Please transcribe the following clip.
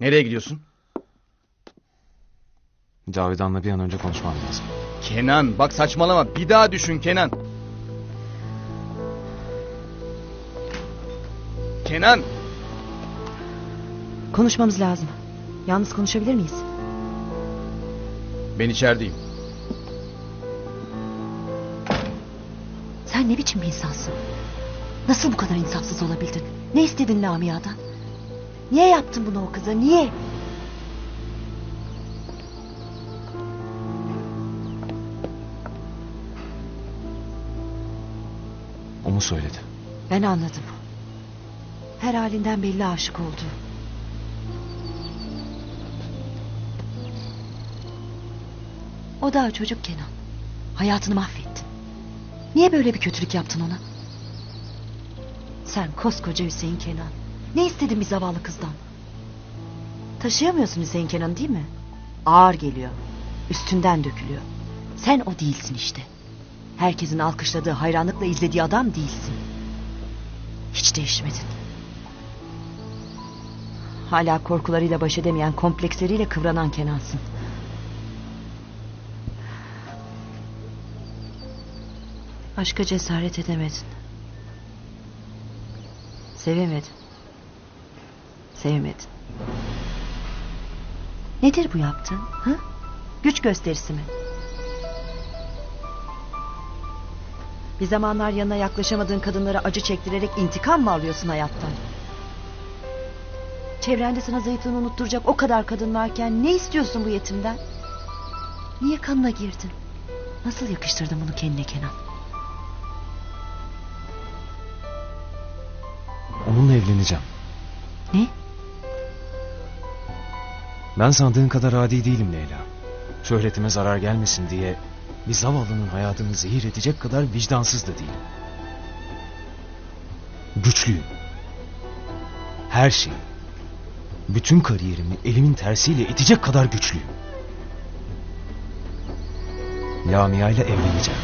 Nereye gidiyorsun? Cavidan'la bir an önce konuşmam lazım. Kenan bak saçmalama. Bir daha düşün Kenan. Kenan. Konuşmamız lazım. Yalnız konuşabilir miyiz? Ben içerideyim. Sen ne biçim bir insansın? Nasıl bu kadar insafsız olabildin? Ne istedin Lamia'dan? Niye yaptın bunu o kıza? Niye? O mu söyledi? Ben anladım. Her halinden belli aşık oldu. O daha çocuk Kenan. Hayatını mahvettin. Niye böyle bir kötülük yaptın ona? Sen koskoca Hüseyin Kenan. Ne istedin bir zavallı kızdan? Taşıyamıyorsun Hüseyin Kenan değil mi? Ağır geliyor. Üstünden dökülüyor. Sen o değilsin işte. Herkesin alkışladığı, hayranlıkla izlediği adam değilsin. Hiç değişmedin. Hala korkularıyla baş edemeyen kompleksleriyle kıvranan Kenan'sın. Aşka cesaret edemedin. Sevemedin. Sevmedin. Nedir bu yaptığın? Ha? Güç gösterisi mi? Bir zamanlar yanına yaklaşamadığın kadınlara acı çektirerek intikam mı alıyorsun hayattan? Çevrende sana zayıflığını unutturacak o kadar kadın varken ne istiyorsun bu yetimden? Niye kanına girdin? Nasıl yakıştırdın bunu kendine Kenan? Onunla evleneceğim. Ne? Ben sandığın kadar adi değilim Leyla. Şöhretime zarar gelmesin diye bir zavallının hayatını zehir edecek kadar vicdansız da değilim. Güçlüyüm. Her şey. Bütün kariyerimi elimin tersiyle itecek kadar güçlüyüm. Lamia ile evleneceğim.